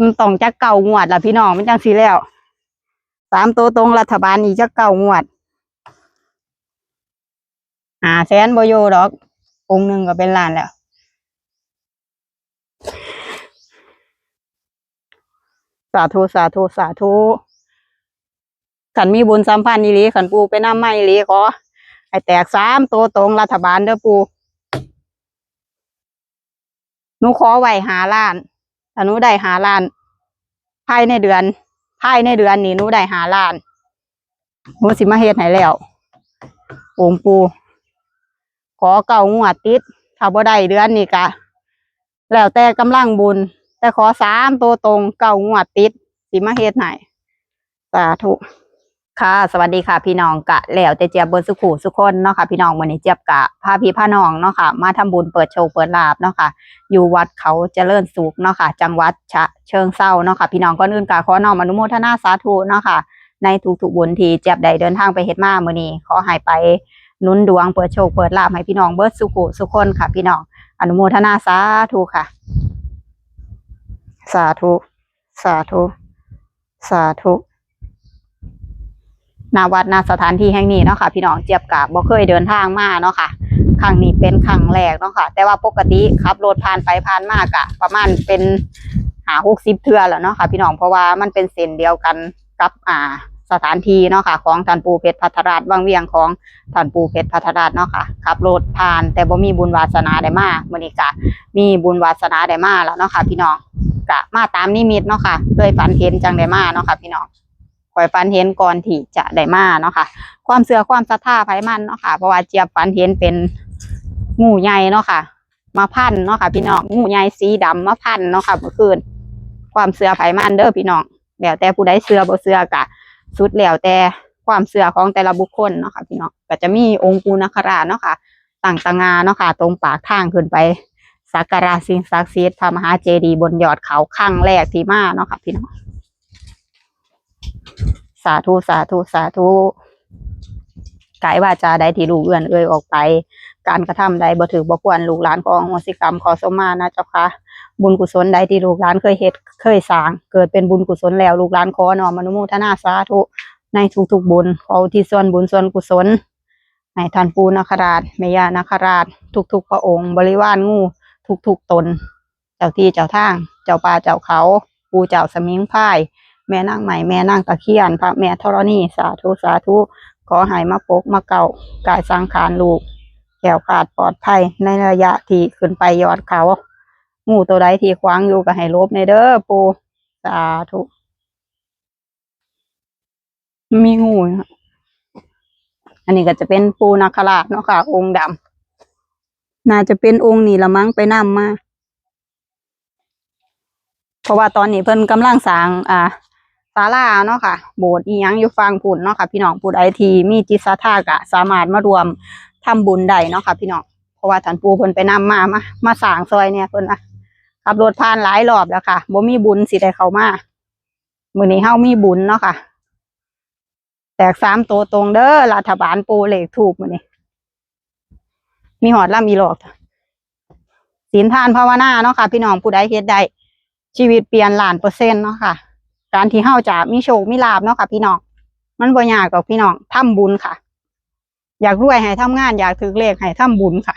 มันต้องจักเก่างวดละพี่น้องมันจังสีแล้วสามตัวตรงรัฐบาลอีกจักเก่างวดหาแสนบโยดอกองค์หนึ่งก็เป็นล้านแล้วสาธุสาธุสาธุขันมีบุญสัมพันธ์อีหลีขันปูไปน้ำไม่อีหลีขอให้แตกสามตัวตรงรัฐบาลเด้อปูหนูขอไหวหาล้าน ถ้าหนูได้หาล้าน ภายในเดือน ภายในเดือนนี้หนูได้หาล้านหนูสิมาเฮ็ดให้แล้วองค์ปู ขอเก่างวดติดถ้าบ่ได้เดือนนี้กะ แล้วแต่กำลังบุญ แต่ขอสามตัวตรงเก่างวดติด สิมาเฮ็ดให้สาธุ ค่ะสวัสดีค่ะพี่น้องกะแล้วแต่เจี๊ยบเบิร์สุขูสุคนเนาะค่ะพี่น้องวันนี้เจี๊ยบกะพาพี่พาน้องเนาะค่ะมาทำบุญเปิดโชว์เปิดลาบเนาะค่ะอยู่วัดเขาเจริญสุขเนาะค่ะจังหวัดฉะเชิงเซาเนาะค่ะพี่น้องก่อนอื่นกะขอน้อมอนุโมทนาสาธุเนาะค่ะในทุกๆบุญที่เจี๊ยบได้เดินทางไปเฮ็ดมามื้อนี้ขอให้ไปนุนดวงเปิดโชคเปิดลาบให้พี่น้องเบิร์สุขูสุคนค่ะ พี่น้องอนุโมทนาสาธุค่ะ สาธุ สาธุ สาธุ นาวัดนาสถานที่แห่งนี้เนาะค่ะพี่น้องเจี๊ยบกะบ่เคยเดินทางมาเนาะค่ะครั้งนี้เป็นครั้งแรกเนาะค่ะ แต่ว่าปกติขับรถผ่านไปผ่านมากะประมาณเป็นหาหกสิบเทื่อแล้วเนาะค่ะ พี่น้องเพราะว่ามันเป็นเส้นเดียวกันกับอ่าสถานที่เนาะค่ะ ของท่านปูเพชรพัทราชวังเวียงของท่านปูเพชรพัทราชเนาะค่ะขับรถผ่านแต่บ่มีบุญวาสนาได้มากมื้อนี้กะมีบุญวาสนาได้มากแล้วเนาะค่ะ พี่น้องกะมาตามนิมิตเนาะค่ะ เคยฝันเห็นจังได้มากเนาะค่ะ พี่น้อง ข่อยฝันเห็นก่อนที่จะได้มาเนาะค่ะ ความเสือความศรัทธาไผมันเนาะค่ะ เพราะว่าเจี๊ยบฝันเห็นเป็นงูใหญ่เนาะค่ะ มาพันเนาะค่ะ พี่น้องงูใหญ่สีดำมาพันเนาะค่ะเมื่อคืน ความเสื่อไผมันเด้อพี่น้องแล้วแต่ผู้ใดเสือบ่เสือกะสุดแล้วแต่ความเสือของแต่ละบุคคลเนาะค่ะพี่น้องก็จะมีองค์ปูนาคราเนาะค่ะต่างต่างาเนาะค่ะ ตรงปากทางขึ้นไปสักการะสิ่งศักดิ์สิทธิ์พระมหาเจดีย์บนยอดเขาครั้งแรกที่มาเนาะค่ะพี่น้อง สาธุสาธุสาธุกายวาจาใดที่ลูกเอื่อนเอ่ยออกไป การกระทำใดบ่ถือบ่ควรลูกหลานของโหสิกรรมขอสมมานะเจ้าค่ะบุญกุศลใดที่ลูกหลานเคยเฮ็ดเคยสร้าง เกิดเป็นบุญกุศลแล้วลูกหลานขอน้อมอนุโมทนาสาธุในทุกๆบุญขอที่ส่วนบุญส่วนกุศลให้ท่านปูนาคราชแม่ย่านาคราช ทุกๆพระองค์ บริวารงูทุกๆตน เจ้าที่เจ้าทาง เจ้าป่าเจ้าเขา ปูเจ้าสมิงพราย แม่นางใหม่แม่นางตะเคียน พระแม่ธรณีสาธุสาธุขอให้มาปกมาเก่ากายสังขารลูกแก้วขาดปลอดภัยในระยะที่ขึ้นไปยอดเขางูตัวใดที่ขวางอยู่ก็ให้ลบในเด้อปูสาธุมีงูนะอันนี้ก็จะเป็นปูนาคราชเนาะค่ะ องค์ดำน่าจะเป็นองค์นี้ละมั้งไปนำมา เพราะว่าตอนนี้เพิ่นกำลังสร้าง อ่า ศาลาเนาะค่ะ โบสถ์อีหยังอยู่ฟังพุ่นเนาะค่ะ พี่น้องผู้ใดที่มีจิตศรัทธาก็สามารถมารวมทำบุญได้เนาะค่ะ พี่น้องเพราะว่าท่านปู่เพิ่นไปนำมามามาสร้างซอยเนี่ยเพิ่นนะขับรถผ่านหลายรอบแล้วค่ะบ่มีบุญสิได้เข้ามามื้อนี้เฮามีบุญเนาะค่ะ แตกสามตัวตรงเด้อรัฐบาลปูเลขถูกมื้อนี้มีหอดล่ำอีหลอกศีลทานภาวนาเนาะค่ะ พี่น้องผู้ใดเฮ็ดได้ชีวิตเปลี่ยนล้านเปอร์เซ็นต์เนาะค่ะ การที่เฮาจะมีโชคมีลาบเนาะค่ะพี่น้องมันบ่ยากกับพี่น้องทำบุญค่ะ อยากรวยให้ทำงาน อยากถือเลขให้ทำบุญค่ะ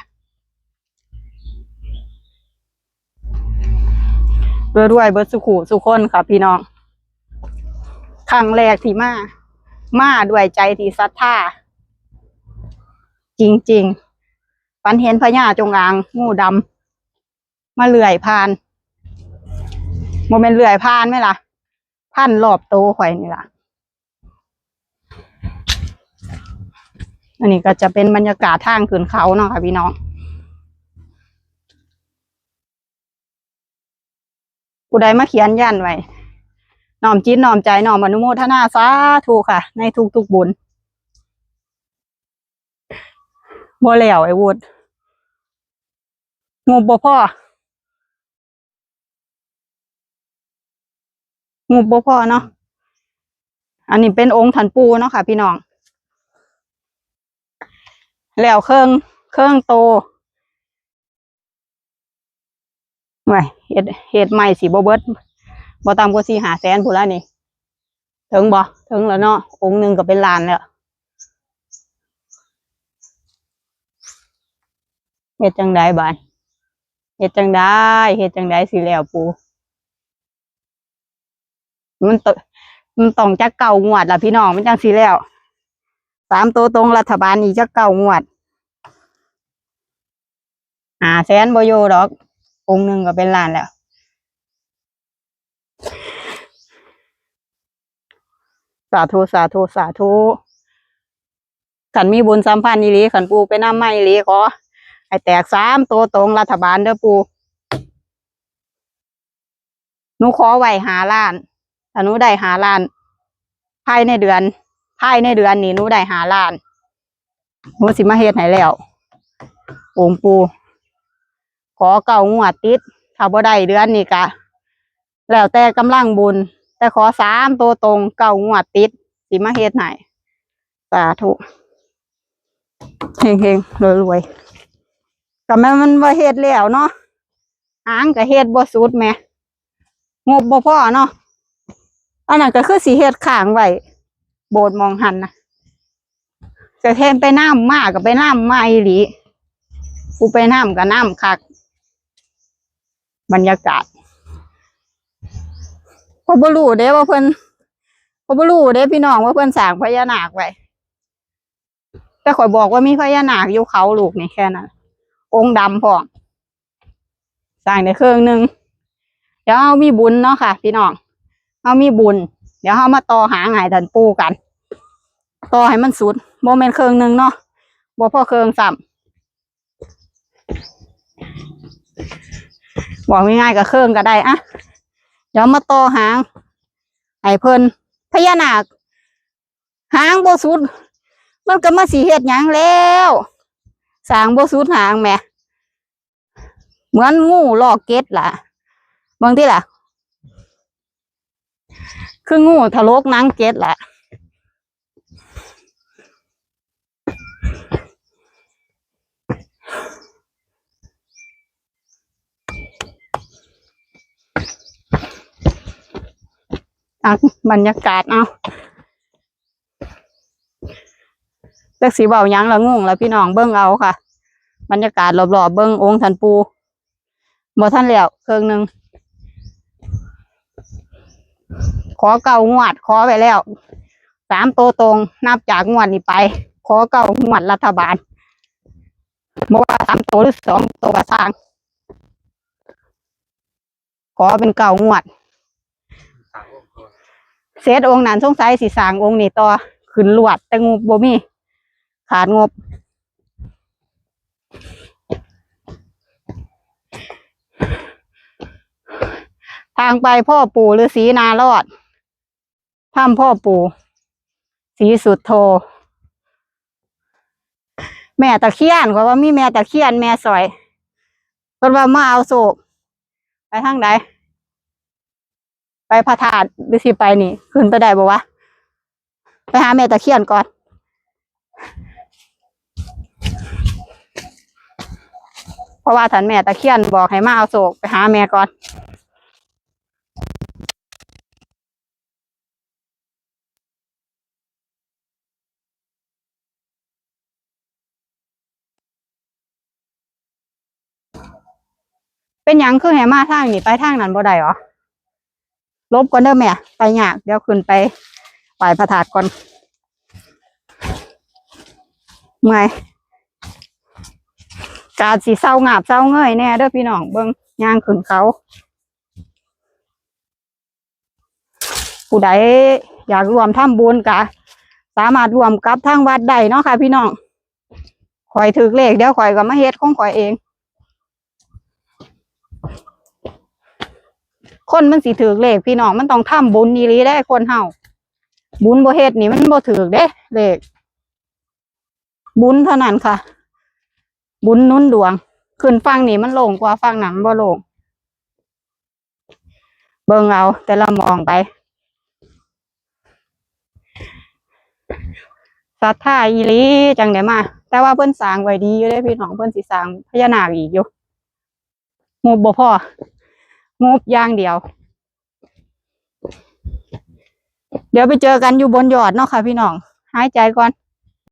รวยๆเบิดสุขุสุขคนค่ะ พี่น้องครั้งแรกที่มา มาด้วยใจที่ศรัทธาจริงๆฝันเห็นพญาจงอางงูดำมาเลื่อยผ่านโมเมนเลื่อยผ่านไหมล่ะ พันรอบโตข่อยนี่ล่ะ อันนี้ก็จะเป็นบรรยากาศทางขึ้นเขาเนาะค่ะพี่น้องผู้ใดมาเขียนยันไว้น้อมจิตน้อมใจน้อมอนุโมทนาสาธุค่ะ ในทุกๆบุญบ่แล้วไอ้วุฒงบบ่พ่อ งูบ่พอเนาะอันนี้เป็นองค์ถันปูเนาะค่ะ พี่น้อง แล้วเครื่องเครื่องโตไว้เห็ดเห็ดใหม่สีบเบิดบ่ต่ำกว่าสี่หาแสนพูนละนี่ ถึงบ่ถึงแล้วเนาะองค์หนึ่งก็เป็นล้านแล้วเฮ็ดจังได้บานเฮ็ดจังได้เฮ็ดจังได้สิแล้วปู มันตมันต้องจักเก่างวดละพี่น้องมันจังสิแล้วสามตัวตรงรัฐบาลอีกจักเก่างวดหาแสนบ่อยู่ดอก องหนึ่งก็เป็นล้านแล้วสาธุสาธุสาธุขันมีบุญสัมพันธ์อีหลีขันปูไปน้ำไม่อีหลีขอให้แตกสามตัวตรงรัฐบาลเด้อปูหนูขอไหวหาล้าน ถ้าหนูได้หาล้าน ภายในเดือน ภายในเดือนนี้หนูได้หาล้านหนูสิมาเฮ็ดให้แล้วองปู ขอเก่างวดติดถ้าบ่ได้เดือนนี้กะ แล้วแต่กำลังบุญ แต่ขอสามตัวตรงเก่างวดติด สิมาเฮ็ดให้สาธุเฮงเฮงรวยรวยๆก็แม่มันว่าเฮ็ดแล้วเนาะหางก็เฮ็ดบ่สุดแม่งบบ่พอเนาะ อันนั้นก็คือสิเฮ็ดข้างไว้โบสถ์มองหันนะจะเทนไปน้ำมากก็ไปน้ำมาอีหลีกูไปน้ำก็น้ำคัก บรรยากาศพอบรูเด้ว่าเพิ่นพอบรูเด้พี่น้องว่าเพิ่นสร้างพญานาคไว้แต่ข่อยบอกว่ามีพญานาคอยู่เขาลูกนี่แค่นั้นองค์ดำพร้อสร้างในเครื่องหนึ่งเดี๋ยวเอามีบุญเนาะค่ะ พี่น้อง เอามีบุญ เดี๋ยวเอามาต่อหางดันปูกันต่อให้มันสุดโมเมนต์เครื่องหนึ่งเนาะบ่พอเครื่องซ้ำบอกง่ายๆกับเครื่องก็ได้อะเดี๋ยวมาต่อหางไอ้เพิ่นพญานาคหางโบสุด มันก็มาสีเฮ็ดหยังแล้วสางโบสุดหางแม่เหมือนงูลอกเก็ดล่ะบางที่ล่ะ คืองูทะลกนังเก็ดละอะบรรยากาศเอาจักสีเบายังละงงแล้วพี่น้องเบิ้งเอาค่ะ บรรยากาศรอบๆเบิ้งองค์ทันปูบ่ท่านแล้วเครื่องหนึ่ง ขอเก่างวด ขอไปแล้วสามตัวตรงนับจากงวดนี้ไป ขอเก่างวดรัฐบาลบอกว่าสามตัวหรือสองตัวกระสร้างขอเป็นเก่างวดเซตองค์นั้นสงสัยสิสางองค์นี้ต่อขึ้นลวด แต่งบบ่มีขาดงบทางไปพ่อปู่ฤาษีนารอด ถ้ำพ่อปู่สีสุดโท แม่ตะเคียนเพราว่ามีแม่ตะเคียนแม่สอยเพิ่นว่ามาเอาโศกไปทางใดไปพระธาตุหรือสิไปนี่ ขึ้นไปได้บ่วะไปหาแม่ตะเคียนก่อน เพราะว่าท่านแม่ตะเคียนบอกให้มาเอาโศกไปหาแม่ก่อน เป็นหยังคือให้มาทางนี่ไปทางนั้นบ่ได้หรอลบก่อนเด้อแม่ ไปยากเดี๋ยวขึ้นไปไหว้พระธาตุก่อนเมื่อยกาดสีเศร้างาบเศร้าเงยแน่เด้อพี่น้องเบิ่งย่างขึ้นเขาผู้ใดอยากรวมทำบุญกะ สามารถรวมกับทางวัดได้เนาะค่ะ พี่น้องคอยถือเลขเดี๋ยวคอยก็มาเฮ็ดของคอยเอง คนมันสิถือเลขพี่น้องมันต้องทำบุญนีหลีได้คนเฮาบุญบ่เฮ็ดนี่มันบ่ถือเด้เลขบุญเท่านั้นค่ะ บุญนุ่นดวง ขึ้นฟังนี่มันโล่งกว่าฟังหนังบ่โล่งเบิ่งเอาแต่ละมองไปศรัทธาอีลีจังได้มา แต่ว่าเพิ่นสร้างไว้ดีอยู่เด้พี่น้องเพิ่นสิสร้างพญานาคอีกอยู่งบบ่พอ งบอย่างเดียว เดี๋ยวไปเจอกันอยู่บนยอดเนาะค่ะพี่น้อง หายใจก่อน